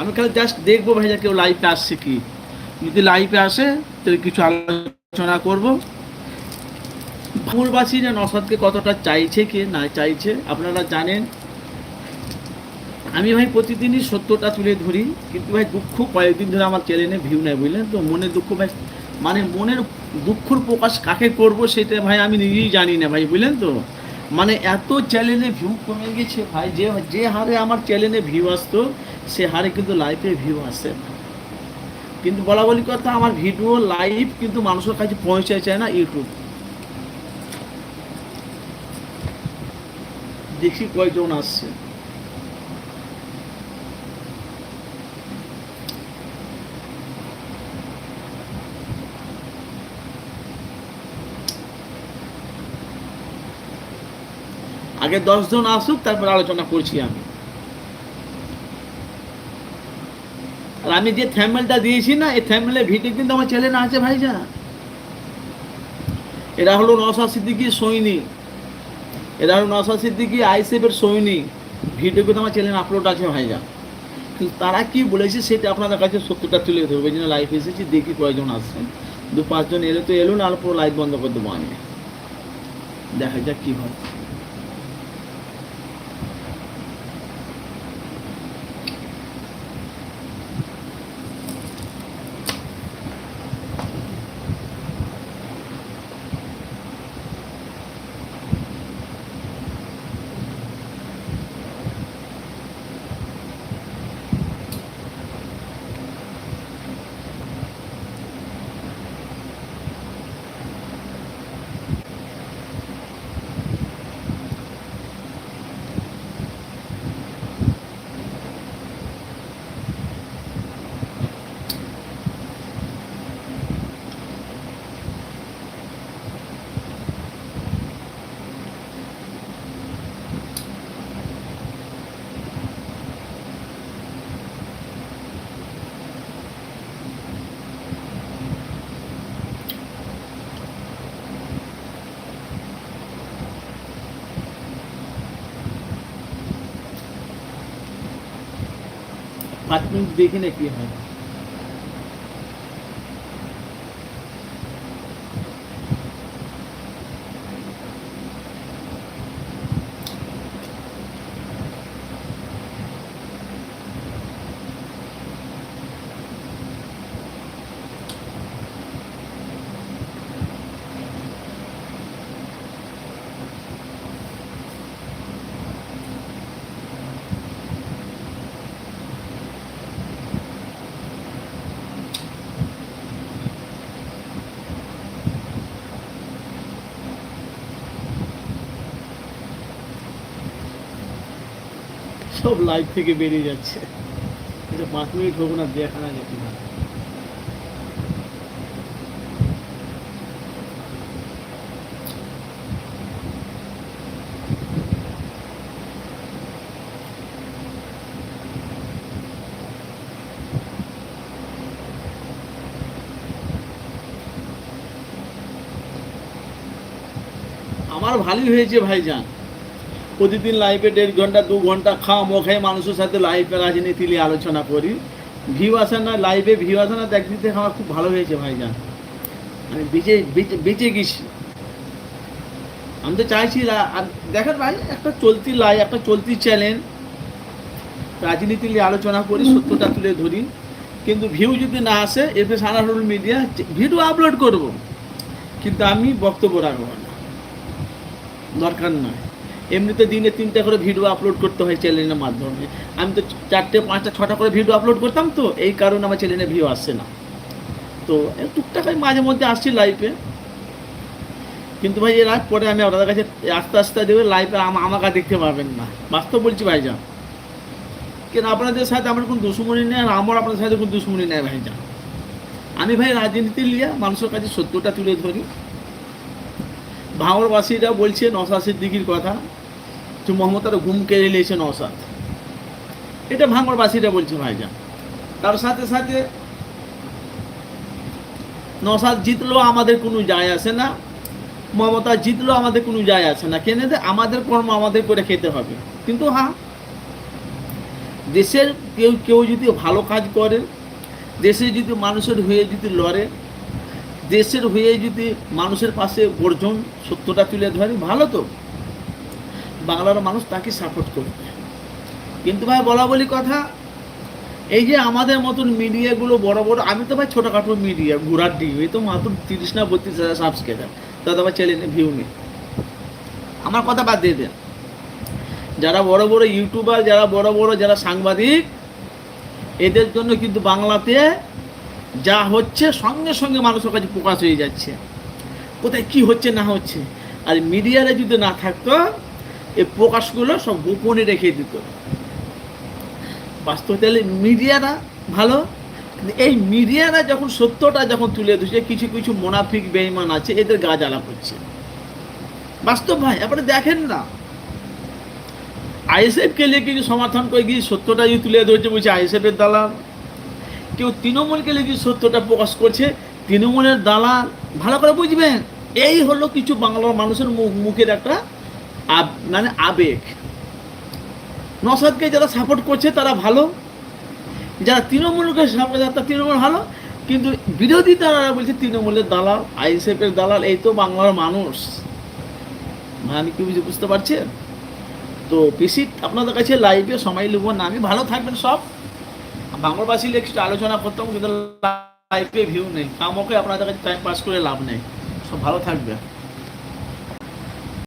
আমি খালি জাস্ট দেখব ভাইয়া কেউ লাইভে আসছে কি। যদি লাইভে আসে, তাহলে কিছু আলোচনা করব। ভাঙুরবাসীরা নসাদকে কতটা চাইছে কি না চাইছে, আপনারা জানেন। আমি ভাই প্রতিদিনই সত্যটা তুলে ধরি, কিন্তু ভাই দুঃখ কয়েকদিন ধরে আমার চ্যানেলে ভিউ নেয় বুঝলেন তো? মনে দুঃখ ভাই মানে মনের দুঃখর প্রকাশ কাকে করব সেটা ভাই আমি নিজেই জানি না ভাই, বুঝলেন তো? মানে এত চ্যানেলে ভিউ কমে গেছে ভাই। যে যে হারে আমার চ্যানেলে ভিউ আসতো, সে হারে কিন্তু লাইভে ভিউ আসে না। কিন্তু বলা বলি কথা, আমার ভিডিও লাইভ কিন্তু মানুষের কাছে পৌঁছে চায় না ইউটিউব দেখি কয়জন আসছে। আগে দশজন আসুক, তারপর আলোচনা করছি আমি। আর আমি যে থ্যামেলটা দিয়েছি না, এই থ্যামেলের ভিডিও কিন্তু আমার চ্যানেলে আছে ভাইজা। এরা হলো নশা সিদ্দিকি সৈনিক। এরা হলো নশা সিদ্দিকি আইসেফের সৈনিক। ভিডিও কিন্তু আমার চ্যানেলে আপলোড আছে ভাইজা। কিন্তু তারা কি বলেছে সেটা আপনাদের কাছে সত্যটা তুলে ধরবে। জন্য লাইভ এসেছি, দেখি কয়জন আসছেন। দু পাঁচজন এলে তো এলো, না আর পুরো লাইভ বন্ধ করে দেবো আমি। দেখা যাক কি হয়। পাঁচ মিনিট দেখি না কি হয়? সব লাইভ থেকে বেরিয়ে যাচ্ছে। এটা পাঁচ মিনিট হোক না দেখা না যেতে না। আমার ভালোই হয়েছে ভাইজান। প্রতিদিন লাইভে দেড় ঘণ্টা, দু ঘণ্টা খাওয়া মোখায় মানুষের সাথে লাইভে রাজনীতি নিয়ে আলোচনা করি। ভিউ আসে না লাইভে ভিউ আসে না, দেখ দিতে আমার খুব ভালো হয়েছে ভাইজান। আমি বেঁচে বেঁচে বেঁচে গেছি। আমি তো চাইছি দেখেন ভাই, একটা চলতি লাই একটা চলতি চ্যানেল রাজনীতি নিয়ে আলোচনা করি সত্যটা তুলে ধরি। কিন্তু ভিউ যদি না আসে F S Anarul media video upload করব। কিন্তু আমি বক্তব্য রাখব না। দরকার নয়। এমনিতে দিনে তিনটা করে ভিডিও আপলোড করতে হয় চ্যানেলের মাধ্যমে। আমি তো চারটে, পাঁচটা, ছটা করে ভিডিও আপলোড করতাম তো, এই কারণে আমার চ্যানেলে ভিউ আসছে না। তো টুকটাক আমি মাঝে মধ্যে আসছি লাইভে কিন্তু ভাই, এর পরে আমি আপনাদের কাছে আস্তে আস্তে দেবে লাইভে আমাকে দেখতে পাবেন না। বাস্তব বলছি ভাইজান। কেন আপনাদের সাথে আমার কোনো দুশ্মনী নেই আর আমার আপনাদের সাথে কোনো দুশ্মনী নেই ভাইজান। আমি ভাই রাজনীতি নিয়ে মানুষের কাছে সত্যটা তুলে ধরি। ভাঙরবাসীরা বলছে নশা সিদ্দিকির কথা। যে মোহাম্মদ তারা ঘুম কেড়ে নিয়েছে নসাদ এটা ভাঙরবাসীরা বলছে ভাইজান। তার সাথে সাথে নসাদ জিতলেও আমাদের কোনো যায় আসে না, মমতা জিতলেও আমাদের কোনো যায় আসে না। কেন আমাদের কর্ম আমাদের করে খেতে হবে। কিন্তু হ্যাঁ দেশের কেউ কেউ যদি ভালো কাজ করে, দেশে যদি মানুষের হয়ে যদি লড়ে, দেশের হয়ে যদি মানুষের পাশে গর্জন সত্যটা তুলে ধরে, ভালো তো। বাংলার মানুষ তাকে সাপোর্ট করবে কিন্তু ভাই, বলা বলি কথা, এই যে আমাদের মতন মিডিয়াগুলো বড় বড়, আমি তো ভাই ছোটোখাটো মিডিয়া ঘোরার ডিম এই তো মাত্র তিরিশ না বত্রিশ হাজার সাবস্ক্রাইবার তাতে আবার চ্যানেলে ভিউ নেই। আমার কথা বাদ দিয়ে দেন। যারা বড় বড় ইউটিউবার যারা বড় বড়, যারা সাংবাদিক, এদের জন্য কিন্তু বাংলাতে যা হচ্ছে সঙ্গে সঙ্গে মানুষের কাছে প্রকাশ হয়ে যাচ্ছে। কোথায় কি হচ্ছে, না হচ্ছে। আর মিডিয়ারে যদি না থাকতো এই প্রকাশগুলো সব গোপনে রেখে দিত। বাস্তব তাহলে মিডিয়ারা ভালো এই মিডিয়ারা যখন সত্যটা যখন তুলে ধরছে, কিছু কিছু মোনাফিক বেইমান আছে, এদের গা জ্বালা করছে। বাস্তব ভাই আপনি দেখেন না। আইএসএফকে নিয়ে কিছু সমর্থন করে গিয়ে সত্যটা যদি তুলে ধরছে বলছে আইএসএফের দালাল। কেউ তৃণমূলকে নিয়ে কিছু সত্যটা প্রকাশ করছে, তৃণমূলের দালাল, ভালো করে বুঝবেন, এই হলো কিছু বাংলার মানুষের মুখ, মুখের একটা মানে আবেগ। নসাদকে যারা সাপোর্ট করছে, তারা ভালো। যারা তৃণমূলকে সাপোর্ট তারা তৃণমূল ভালো। কিন্তু বিরোধী তারা বলছে, তৃণমূলের দালাল, আইএসএফের দালাল, এই তো বাংলার মানুষ। মানে আমি কি বুঝে, বুঝতে পারছেন? তো বেশি আপনাদের কাছে লাইভে সময় নেব না। আমি ভালো থাকবেন সব। বাংলাবাসী একটু আলোচনা করতাম, কিন্তু লাইভে ভিউ নেই। কামকে আপনাদের কাছে টাইম পাস করে লাভ নেই। সব ভালো থাকবে।